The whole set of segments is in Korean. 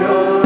Lord.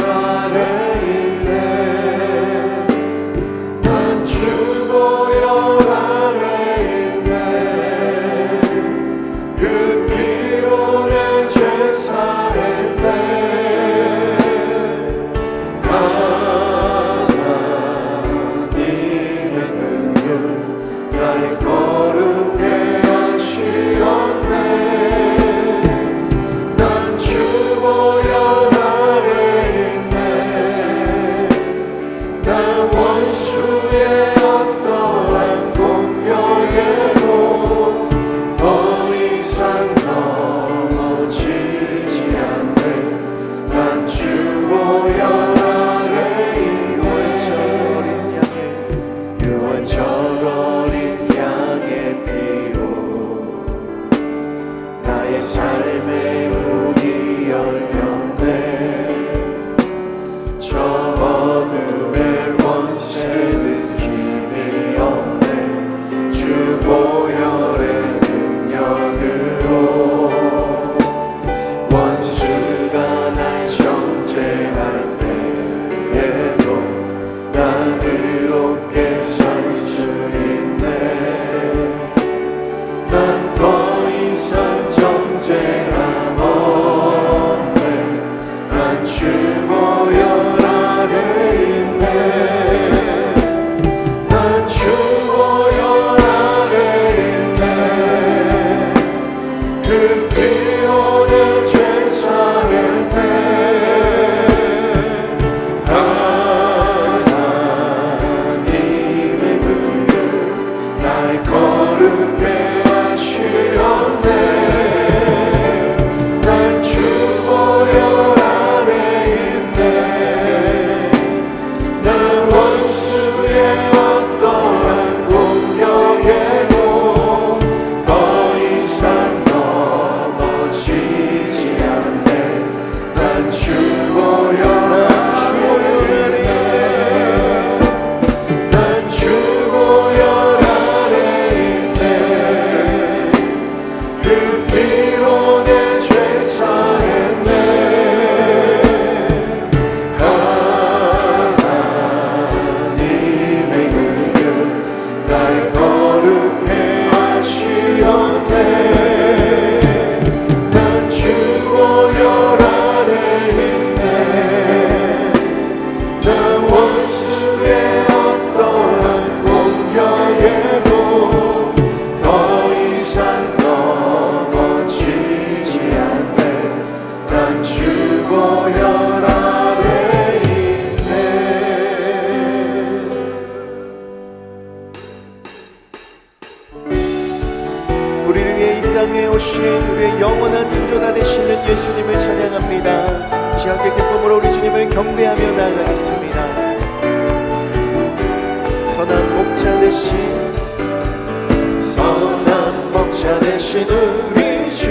주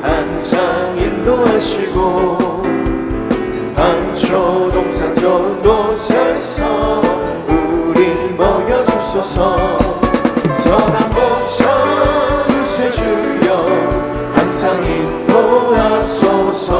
항상 인도하시고 방초동산 좋은 곳에서 우린 먹여주소서. 선한 모처럼 세주여 항상 인도하소서.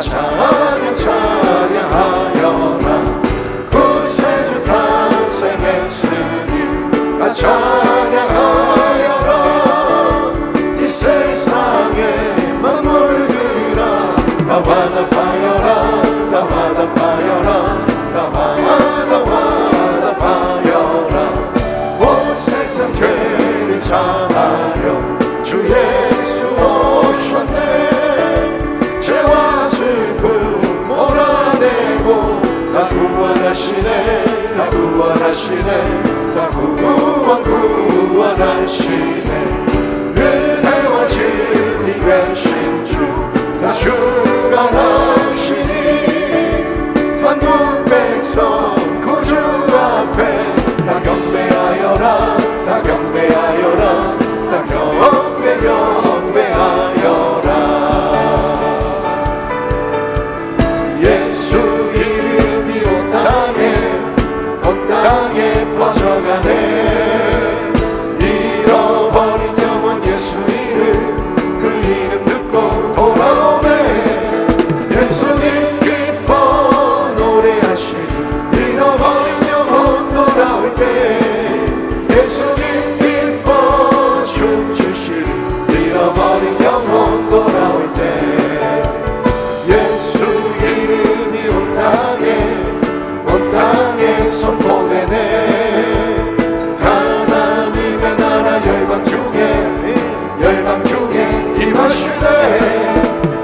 찬양 찬양하여라. 구세주 탄생했으니 다 찬양하여라. 이 세상에 만물들아 나와 나봐여라 나와 나봐여라 나와 나와 나봐여라. 온 세상 죄를 사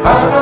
Hallelujah.